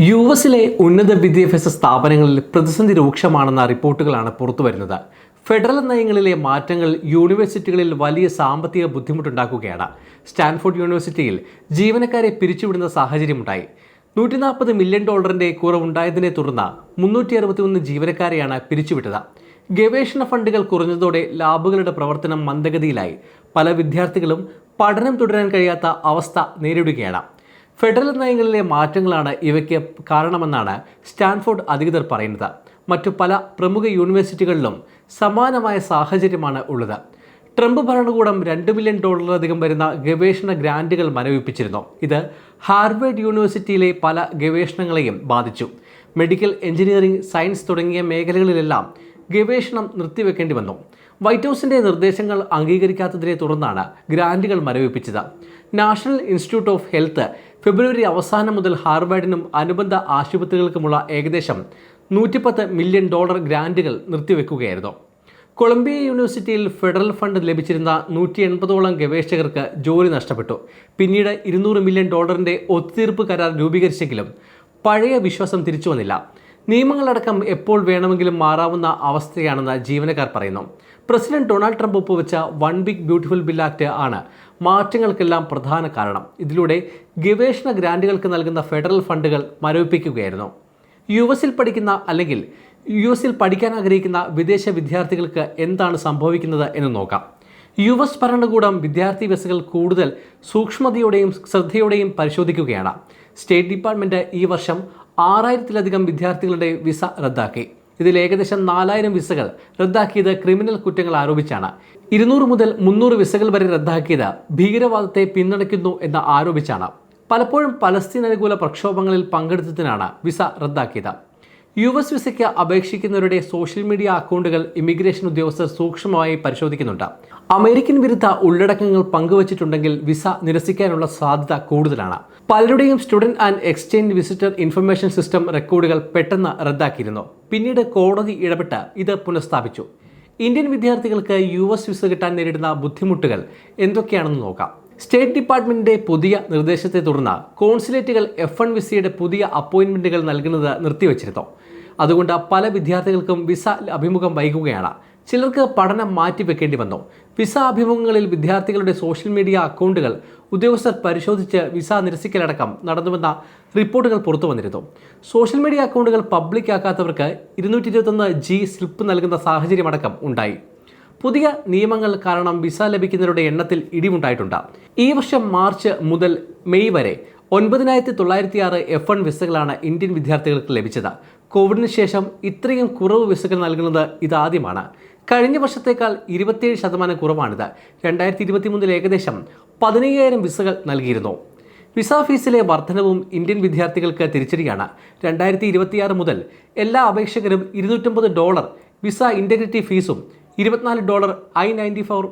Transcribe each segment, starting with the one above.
U എസിലെ ഉന്നത വിദ്യാഭ്യാസ സ്ഥാപനങ്ങളിൽ പ്രതിസന്ധി രൂക്ഷമാണെന്ന റിപ്പോർട്ടുകളാണ് പുറത്തുവരുന്നത്. ഫെഡറൽ നയങ്ങളിലെ മാറ്റങ്ങൾ യൂണിവേഴ്സിറ്റികളിൽ വലിയ സാമ്പത്തിക ബുദ്ധിമുട്ടുണ്ടാക്കുകയാണ്. സ്റ്റാൻഫോർഡ് യൂണിവേഴ്സിറ്റിയിൽ ജീവനക്കാരെ പിരിച്ചുവിടുന്ന സാഹചര്യമുണ്ടായി. നൂറ്റി നാൽപ്പത് മില്യൺ ഡോളറിന്റെ കുറവുണ്ടായതിനെ തുടർന്ന് മുന്നൂറ്റി അറുപത്തിയൊന്ന് ജീവനക്കാരെയാണ് പിരിച്ചുവിട്ടത്. ഗവേഷണ ഫണ്ടുകൾ കുറഞ്ഞതോടെ ലാബുകളുടെ പ്രവർത്തനം മന്ദഗതിയിലായി. പല വിദ്യാർത്ഥികളും പഠനം തുടരാൻ കഴിയാത്ത അവസ്ഥ നേരിടുകയാണ്. ഫെഡറൽ നയങ്ങളിലെ മാറ്റങ്ങളാണ് ഇവയ്ക്ക് കാരണമെന്നാണ് സ്റ്റാൻഫോർഡ് അധികൃതർ പറയുന്നത്. മറ്റു പല പ്രമുഖ യൂണിവേഴ്സിറ്റികളിലും സമാനമായ സാഹചര്യമാണ് ഉള്ളത്. ട്രംപ് ഭരണകൂടം രണ്ട് മില്യൺ ഡോളറിലധികം വരുന്ന ഗവേഷണ ഗ്രാന്റുകൾ മനവിപ്പിച്ചിരുന്നു ഇത് ഹാർവേഡ് യൂണിവേഴ്സിറ്റിയിലെ പല ഗവേഷണങ്ങളെയും ബാധിച്ചു. മെഡിക്കൽ എഞ്ചിനീയറിംഗ് സയൻസ് തുടങ്ങിയ മേഖലകളിലെല്ലാം ഗവേഷണം നിർത്തിവെക്കേണ്ടി വന്നു. വൈറ്റ് ഹൗസിന്റെ നിർദ്ദേശങ്ങൾ അംഗീകരിക്കാത്തതിനെ തുടർന്നാണ് ഗ്രാന്റുകൾ മരവിപ്പിച്ചത്. നാഷണൽ ഇൻസ്റ്റിറ്റ്യൂട്ട് ഓഫ് ഹെൽത്ത് ഫെബ്രുവരി അവസാനം മുതൽ ഹാർവാർഡിനും അനുബന്ധ ആശുപത്രികൾക്കുമുള്ള ഏകദേശം നൂറ്റിപ്പത്ത് മില്യൺ ഡോളർ ഗ്രാന്റുകൾ നിർത്തിവെക്കുകയായിരുന്നു. കൊളംബിയ യൂണിവേഴ്സിറ്റിയിൽ ഫെഡറൽ ഫണ്ട് ലഭിച്ചിരുന്ന നൂറ്റി എൺപതോളം ഗവേഷകർക്ക് ജോലി നഷ്ടപ്പെട്ടു. പിന്നീട് ഇരുന്നൂറ് മില്യൺ ഡോളറിന്റെ ഒത്തുതീർപ്പ് കരാർ രൂപീകരിച്ചെങ്കിലും പഴയ വിശ്വാസം തിരിച്ചു വന്നില്ല നിയമങ്ങളടക്കം എപ്പോൾ വേണമെങ്കിലും മാറാവുന്ന അവസ്ഥയാണെന്ന് ജീവനക്കാർ പറയുന്നു. പ്രസിഡന്റ് ഡൊണാൾഡ് ട്രംപ് ഒപ്പുവെച്ച one big beautiful bill act ആണ് മാറ്റങ്ങൾക്കെല്ലാം പ്രധാന കാരണം. ഇതിലൂടെ ഗവേഷണ ഗ്രാന്റുകൾക്ക് നൽകുന്ന ഫെഡറൽ ഫണ്ടുകൾ മരവിപ്പിക്കുകയായിരുന്നു. യു എസിൽ പഠിക്കുന്ന അല്ലെങ്കിൽ യു എസിൽ പഠിക്കാൻ ആഗ്രഹിക്കുന്ന വിദേശ വിദ്യാർത്ഥികൾക്ക് എന്താണ് സംഭവിക്കുന്നത് എന്ന് നോക്കാം. യു എസ് ഭരണകൂടം വിദ്യാർത്ഥി വിസകൾ കൂടുതൽ സൂക്ഷ്മതയോടെയും ശ്രദ്ധയോടെയും പരിശോധിക്കുകയാണ്. സ്റ്റേറ്റ് ഡിപ്പാർട്ട്മെന്റ് ഈ വർഷം ആറായിരത്തിലധികം വിദ്യാർത്ഥികളുടെ വിസ റദ്ദാക്കി. ഇതിൽ ഏകദേശം നാലായിരം വിസകൾ റദ്ദാക്കിയത് ക്രിമിനൽ കുറ്റങ്ങൾ ആരോപിച്ചാണ്. ഇരുന്നൂറ് മുതൽ മുന്നൂറ് വിസകൾ വരെ റദ്ദാക്കിയത് ഭീകരവാദത്തെ പിന്തുണയ്ക്കുന്നു എന്ന് ആരോപിച്ചാണ്. പലപ്പോഴും പലസ്തീൻ അനുകൂല പ്രക്ഷോഭങ്ങളിൽ പങ്കെടുത്തതിനാണ് വിസ റദ്ദാക്കിയത്. യു എസ് വിസയ്ക്ക് അപേക്ഷിക്കുന്നവരുടെ സോഷ്യൽ മീഡിയ അക്കൗണ്ടുകൾ ഇമിഗ്രേഷൻ ഉദ്യോഗസ്ഥർ സൂക്ഷ്മമായി പരിശോധിക്കുന്നുണ്ട്. അമേരിക്കൻ വിരുദ്ധ ഉള്ളടക്കങ്ങൾ പങ്കുവച്ചിട്ടുണ്ടെങ്കിൽ വിസ നിരസിക്കാനുള്ള സാധ്യത കൂടുതലാണ്. പലരുടെയും student and exchange visitor information system റെക്കോർഡുകൾ പെട്ടെന്ന് റദ്ദാക്കിയിരുന്നു. പിന്നീട് കോടതി ഇടപെട്ട് ഇത് പുനഃസ്ഥാപിച്ചു. ഇന്ത്യൻ വിദ്യാർത്ഥികൾക്ക് യു എസ് വിസ കിട്ടാൻ നേരിടുന്ന ബുദ്ധിമുട്ടുകൾ എന്തൊക്കെയാണെന്ന് നോക്കാം. സ്റ്റേറ്റ് ഡിപ്പാർട്ട്മെന്റിന്റെ പുതിയ നിർദ്ദേശത്തെ തുടർന്ന് കോൺസുലേറ്റുകൾ എഫ് എൻ വിസയുടെ പുതിയ അപ്പോയിന്റ്മെന്റുകൾ നൽകുന്നത് നിർത്തിവച്ചിരുന്നു. അതുകൊണ്ട് പല വിദ്യാർത്ഥികൾക്കും വിസ അഭിമുഖം വൈകുകയാണ്. ചിലർക്ക് പഠനം മാറ്റിവെക്കേണ്ടി വന്നു. വിസ അഭിമുഖങ്ങളിൽ വിദ്യാർത്ഥികളുടെ സോഷ്യൽ മീഡിയ അക്കൗണ്ടുകൾ ഉദ്യോഗസ്ഥർ പരിശോധിച്ച് വിസ നിരസിക്കലടക്കം നടന്നുവെന്ന റിപ്പോർട്ടുകൾ പുറത്തു വന്നിരുന്നു. സോഷ്യൽ മീഡിയ അക്കൗണ്ടുകൾ പബ്ലിക് ആക്കാത്തവർക്ക് ഇരുന്നൂറ്റി ഇരുപത്തൊന്ന് ജി സ്ലിപ്പ് നൽകുന്ന സാഹചര്യമടക്കം ഉണ്ടായി. പുതിയ നിയമങ്ങൾ കാരണം വിസ ലഭിക്കുന്നവരുടെ എണ്ണത്തിൽ ഇടിവുണ്ടായിട്ടുണ്ട്. ഈ വർഷം മാർച്ച് മുതൽ മെയ് വരെ ഒൻപതിനായിരത്തി തൊള്ളായിരത്തി ആറ് എഫ് വൺ വിസകളാണ് ഇന്ത്യൻ വിദ്യാർത്ഥികൾക്ക് ലഭിച്ചത്. കോവിഡിന് ശേഷം ഇത്രയും കുറവ് വിസകൾ നൽകുന്നത് ഇതാദ്യമാണ്. കഴിഞ്ഞ വർഷത്തേക്കാൾ ഇരുപത്തിയേഴ് ശതമാനം കുറവാണിത്. രണ്ടായിരത്തി ഇരുപത്തി മൂന്നിൽ ഏകദേശം പതിനയ്യായിരം വിസകൾ നൽകിയിരുന്നു. വിസ ഫീസിലെ വർധനവും ഇന്ത്യൻ വിദ്യാർത്ഥികൾക്ക് തിരിച്ചടിയാണ്. രണ്ടായിരത്തി ഇരുപത്തിയാറ് മുതൽ എല്ലാ അപേക്ഷകരും ഇരുന്നൂറ്റമ്പത് ഡോളർ വിസ ഇന്റഗ്രിറ്റി ഫീസും ഇരുപത്തിനാല് ഡോളർ ഐ നയന്റി ഫോർ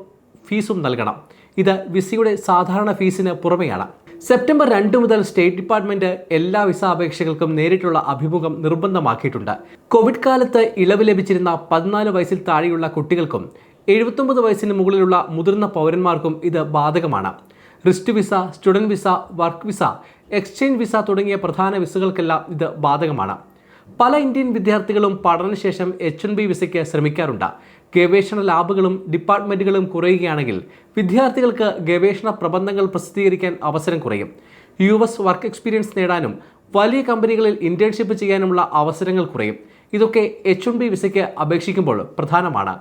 ഫീസും നൽകണം. ഇത് വിസയുടെ സാധാരണ ഫീസിന് പുറമെയാണ്. സെപ്റ്റംബർ രണ്ട് മുതൽ സ്റ്റേറ്റ് ഡിപ്പാർട്ട്മെന്റ് എല്ലാ വിസ അപേക്ഷകൾക്കും നേരിട്ടുള്ള അഭിമുഖം നിർബന്ധമാക്കിയിട്ടുണ്ട്. കോവിഡ് കാലത്ത് ഇളവ് ലഭിച്ചിരുന്ന പതിനാല് വയസ്സിൽ താഴെയുള്ള കുട്ടികൾക്കും എഴുപത്തൊമ്പത് വയസ്സിന് മുകളിലുള്ള മുതിർന്ന പൗരന്മാർക്കും ഇത് ബാധകമാണ്. Wrist visa student visa work visa exchange visa തുടങ്ങിയ പ്രധാന വിസകൾക്കെല്ലാം ഇത് ബാധകമാണ്. പല ഇന്ത്യൻ വിദ്യാർത്ഥികളും പഠനശേഷം എച്ച് എൻ ബി വിസയ്ക്ക് ശ്രമിക്കാറുണ്ട്. ഗവേഷണ ലാബുകളും ഡിപ്പാർട്ട്മെന്റുകളും കുറയുകയാണെങ്കിൽ വിദ്യാർത്ഥികൾക്ക് ഗവേഷണ പ്രബന്ധങ്ങൾ പ്രസിദ്ധീകരിക്കാൻ അവസരം കുറയും. യു എസ് വർക്ക് എക്സ്പീരിയൻസ് നേടാനും വലിയ കമ്പനികളിൽ ഇന്റേൺഷിപ്പ് ചെയ്യാനുമുള്ള അവസരങ്ങൾ കുറയും. ഇതൊക്കെ എച്ച് എൻ ബി വിസയ്ക്ക് അപേക്ഷിക്കുമ്പോൾ പ്രധാനമാണ്.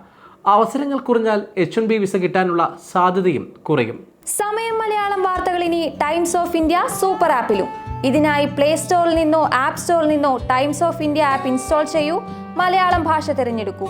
അവസരങ്ങൾ കുറഞ്ഞാൽ എച്ച് എൻ ബി വിസ കിട്ടാനുള്ള സാധ്യതയും കുറയും. സമയം മലയാളം വാർത്തകൾ ഇനി ടൈംസ് ഓഫ് ഇന്ത്യ സൂപ്പർ ആപ്പിലും. ഇതിനായി പ്ലേ സ്റ്റോറിൽ നിന്നോ ആപ്പ് സ്റ്റോറിൽ നിന്നോ Times of India app install ചെയ്യൂ. മലയാളം ഭാഷ തിരഞ്ഞെടുക്കൂ.